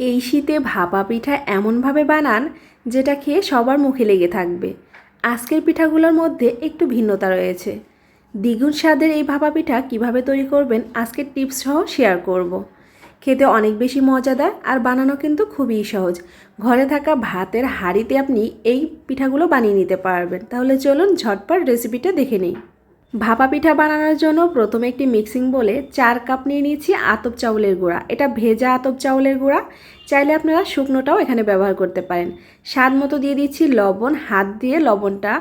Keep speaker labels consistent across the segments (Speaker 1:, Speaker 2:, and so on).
Speaker 1: এই শীতে ভাপা পিঠা এমনভাবে বানান যেটা খেয়ে সবার মুখে লেগে থাকবে। আজকের পিঠাগুলোর মধ্যে একটু ভিন্নতা রয়েছে। দ্বিগুণ স্বাদের এই ভাপা পিঠা কীভাবে তৈরি করবেন আজকের টিপস সহ শেয়ার করব। খেতে অনেক বেশি মজাদার আর বানানো কিন্তু খুবই সহজ। ঘরে থাকা ভাতের হাঁড়িতে আপনি এই পিঠাগুলো বানিয়ে নিতে পারবেন। তাহলে চলুন ঝটপট রেসিপিটা দেখে নিই। ভাপা পিঠা বানানোর জন্য প্রথমে একটি মিক্সিং বলে চার কাপ নিয়ে নিয়েছি আতপ চাউলের গুঁড়া। এটা ভেজা আতপ চাউলের গুঁড়া। চাইলে আপনারা শুকনোটাও এখানে ব্যবহার করতে পারেন। স্বাদ মতো দিয়ে দিচ্ছি লবণ। হাত দিয়ে লবণটা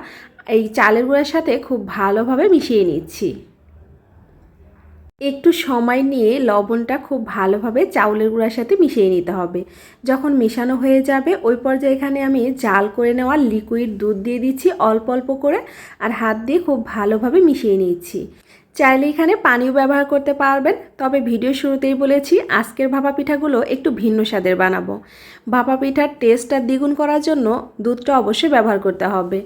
Speaker 1: এই চালের গুঁড়ার সাথে খুব ভালোভাবে মিশিয়ে নিচ্ছি। একটু সময় নিয়ে লবণটা খুব ভালোভাবে চাউলের গুঁড়ার সাথে মিশিয়ে নিতে হবে। যখন মেশানো হয়ে যাবে, ওই পর্যায়ে এখানে আমি জাল করে নেওয়া লিকুইড দুধ দিয়ে দিচ্ছি অল্প অল্প করে আর হাত দিয়ে খুব ভালোভাবে মিশিয়ে নিচ্ছি। চাইলে এখানে পানিও ব্যবহার করতে পারবেন, তবে ভিডিও শুরুতেই বলেছি আজকের ভাপা পিঠাগুলো একটু ভিন্ন স্বাদের বানাবো। ভাপা পিঠার টেস্টটা দ্বিগুণ করার জন্য দুধটা অবশ্যই ব্যবহার করতে হবে।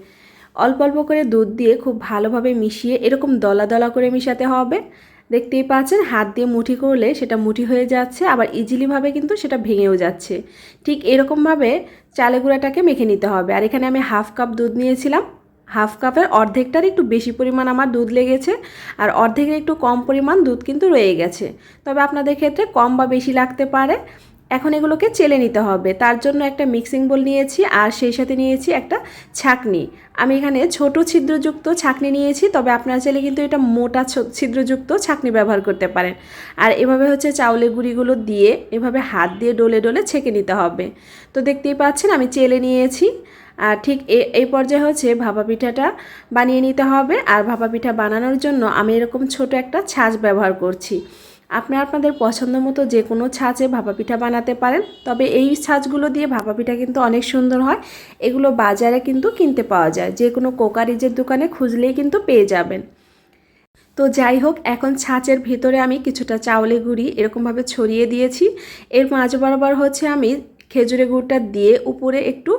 Speaker 1: অল্প অল্প করে দুধ দিয়ে খুব ভালোভাবে মিশিয়ে এরকম দলা দলা করে মিশাতে হবে। দেখতেই পাচ্ছেন, হাত দিয়ে মুঠি করলে সেটা মুঠি হয়ে যাচ্ছে, আবার ইজিলিভাবে কিন্তু সেটা ভেঙেও যাচ্ছে। ঠিক এরকমভাবে চালে গুঁড়াটাকে মেখে নিতে হবে। আর এখানে আমি হাফ কাপ দুধ নিয়েছিলাম। হাফ কাপের অর্ধেকটার একটু বেশি পরিমাণ আমার দুধ লেগেছে, আর অর্ধেকের একটু কম পরিমাণ দুধ কিন্তু রয়ে গেছে। তবে আপনাদের ক্ষেত্রে কম বা বেশি লাগতে পারে। এখন এগুলোকে চেলে নিতে হবে। তার জন্য একটা মিক্সিং বোল নিয়েছি আর সেই সাথে নিয়েছি একটা ছাকনি। আমি এখানে ছোট ছিদ্রযুক্ত ছাকনি নিয়েছি, তবে আপনারা চাইলে কিন্তু এটা মোটা ছিদ্রযুক্ত ছাকনি ব্যবহার করতে পারেন। আর এভাবে হচ্ছে চাউলের গুঁড়িগুলো দিয়ে এভাবে হাত দিয়ে ডলে ডলে ছেঁকে নিতে হবে। তো দেখতেই পাচ্ছেন আমি চেলে নিয়েছি। আর ঠিক এ, এই পর্যায়ে হচ্ছে ভাপা পিঠাটা বানিয়ে নিতে হবে। আর ভাপা পিঠা বানানোর জন্য আমি এরকম ছোট একটা ছাঁচ ব্যবহার করছি। আপনি আপনাদের পছন্দ মতো যে কোনো ছাঁচে ভাপা পিঠা বানাতে পারেন, তবে এই ছাঁচগুলো দিয়ে ভাপা পিঠা কিন্তু অনেক সুন্দর হয়। এগুলো বাজারে কিন্তু কিনতে পাওয়া যায়, যে কোনো কোকারিজের দোকানে খুঁজলেই কিন্তু পেয়ে যাবেন। তো যাই হোক, এখন ছাঁচের ভিতরে আমি কিছুটা চাউলে গুঁড়ি এরকমভাবে ছড়িয়ে দিয়েছি। এর মাঝ বরাবর হচ্ছে আমি খেজুরের গুড়টা দিয়ে উপরে একটু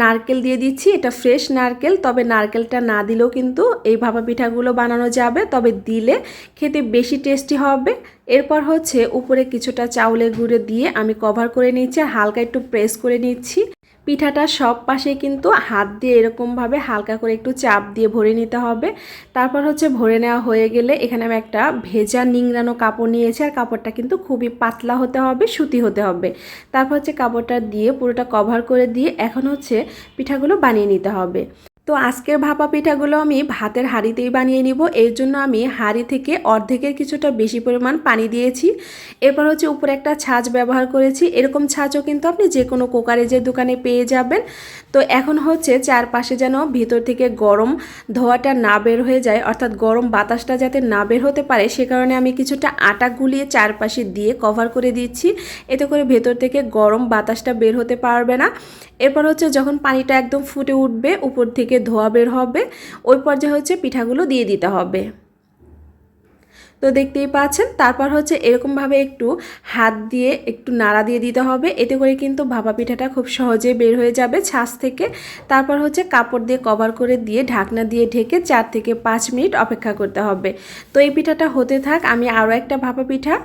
Speaker 1: নারকেল দিয়ে দিচ্ছি। এটা ফ্রেশ নারকেল, তবে নারকেলটা না দিলেও কিন্তু এই ভাপা পিঠাগুলো বানানো যাবে। তবে দিলে খেতে বেশি টেস্টি হবে। এরপর হচ্ছে উপরে কিছুটা চাউলের গুঁড়ো দিয়ে আমি কভার করে নিচ্ছি আর হালকা একটু প্রেস করে নিচ্ছি। পিঠাটা সব পাশে কিন্তু হাত দিয়ে এরকমভাবে হালকা করে একটু চাপ দিয়ে ভরে নিতে হবে। তারপর হচ্ছে ভরে নেওয়া হয়ে গেলে এখানে আমি একটা ভেজা নিংড়ানো কাপড় নিয়েছি আর কাপড়টা কিন্তু খুবই পাতলা হতে হবে, সুতি হতে হবে। তারপর হচ্ছে কাপড়টা দিয়ে পুরোটা কভার করে দিয়ে এখন হচ্ছে পিঠাগুলো বানিয়ে নিতে হবে। তো আজকের ভাপা পিঠাগুলো আমি ভাতের হাঁড়িতেই বানিয়ে নিব। এর জন্য আমি হাঁড়ি থেকে অর্ধেকের কিছুটা বেশি পরিমাণ পানি দিয়েছি। এরপর হচ্ছে উপরে একটা ছাঁচ ব্যবহার করেছি। এরকম ছাঁচও কিন্তু আপনি যে কোনো কোকারেজের দোকানে পেয়ে যাবেন। তো এখন হচ্ছে চারপাশে যেন ভিতর থেকে গরম ধোয়াটা না বের হয়ে যায়, অর্থাৎ গরম বাতাসটা যাতে না বের হতে পারে, সে কারণে আমি কিছুটা আটা গুলিয়ে চারপাশে দিয়ে কভার করে দিচ্ছি। এতে করে ভেতর থেকে গরম বাতাসটা বের হতে পারবে না। এরপর হচ্ছে যখন পানিটা একদম ফুটে উঠবে, উপর থেকে থেকে ধোয়া বের হবে ওই পর্যায়ে হচ্ছে পিঠাগুলো দিয়ে দিতে হবে। তো দেখতেই পাচ্ছেন, তারপর হচ্ছে এরকমভাবে একটু হাত দিয়ে একটু নাড়া দিয়ে দিতে হবে। এতে করে কিন্তু ভাপা পিঠাটা খুব সহজে বের হয়ে যাবে ছাঁচ থেকে। তারপর হচ্ছে কাপড় দিয়ে কভার করে দিয়ে ঢাকনা দিয়ে ঢেকে চার থেকে পাঁচ মিনিট অপেক্ষা করতে হবে। তো এই পিঠাটা হতে থাক, আমি আরও একটা ভাপা পিঠা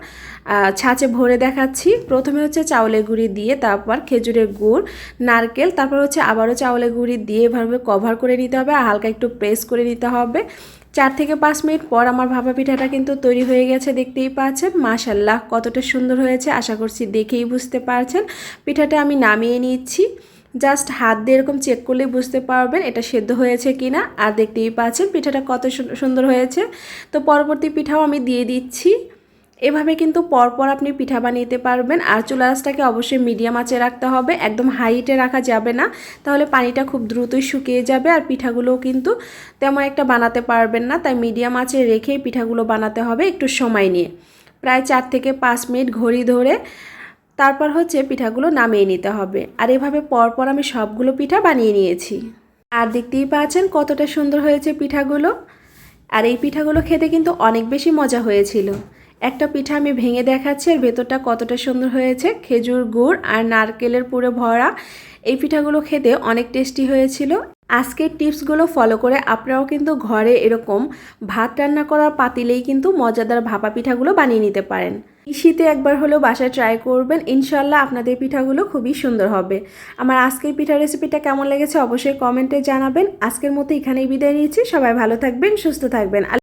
Speaker 1: ছাঁচে ভরে দেখাচ্ছি। প্রথমে হচ্ছে চাউলের গুঁড়ি দিয়ে তারপর খেজুরের গুড়, নারকেল, তারপর হচ্ছে আবারও চাউলের গুঁড়ি দিয়ে এভাবে কভার করে নিতে হবে আর হালকা একটু প্রেস করে নিতে হবে। চার থেকে পাঁচ মিনিট পর আমার ভাপা পিঠাটা কিন্তু তৈরি হয়ে গেছে, দেখতেই পাচ্ছেন। মাশাল্লাহ, কতটা সুন্দর হয়েছে, আশা করছি দেখেই বুঝতে পারছেন। পিঠাটা আমি নামিয়ে নিচ্ছি। জাস্ট হাত দিয়ে এরকম চেক করলেই বুঝতে পারবেন এটা সেদ্ধ হয়েছে কি না আর দেখতেই পাচ্ছেন পিঠাটা কত সুন্দর হয়েছে। তো পরবর্তী পিঠাও আমি দিয়ে দিচ্ছি। এভাবে কিন্তু পরপর আপনি পিঠা বানিয়ে পারবেন আর চুলা অবশ্যই মিডিয়াম আঁচে রাখতে হবে, একদম হাইটে রাখা যাবে না। তাহলে পানিটা খুব দ্রুতই শুকিয়ে যাবে আর পিঠাগুলোও কিন্তু তেমন একটা বানাতে পারবেন না, তাই মিডিয়াম আঁচে রেখেই পিঠাগুলো বানাতে হবে একটু সময় নিয়ে। প্রায় চার থেকে পাঁচ মিনিট ঘড়ি ধরে তারপর হচ্ছে পিঠাগুলো নামিয়ে নিতে হবে। আর এভাবে পরপর আমি সবগুলো পিঠা বানিয়ে নিয়েছি। আর দেখতেই পাচ্ছেন কতটা সুন্দর হয়েছে পিঠাগুলো। আর এই পিঠাগুলো খেতে কিন্তু অনেক বেশি মজা হয়েছিল। একটা পিঠা আমি ভেঙে দেখাচ্ছি আর ভেতরটা কতটা সুন্দর হয়েছে, খেজুর গুড় আর নারকেলের পুরো ভরা। এই পিঠাগুলো খেতে অনেক টেস্টি হয়েছিল। আজকের টিপসগুলো ফলো করে আপনারাও কিন্তু ঘরে এরকম ভাত রান্না করার পাতিলেই কিন্তু মজাদার ভাপা পিঠাগুলো বানিয়ে নিতে পারেন। শীতে একবার হলেও বাসায় ট্রাই করবেন ইনশাল্লাহ আপনাদের পিঠাগুলো খুবই সুন্দর হবে। আমার আজকের পিঠা রেসিপিটা কেমন লেগেছে অবশ্যই কমেন্টে জানাবেন। আজকের মতো এখানেই বিদায় নিয়েছি সবাই ভালো থাকবেন, সুস্থ থাকবেন।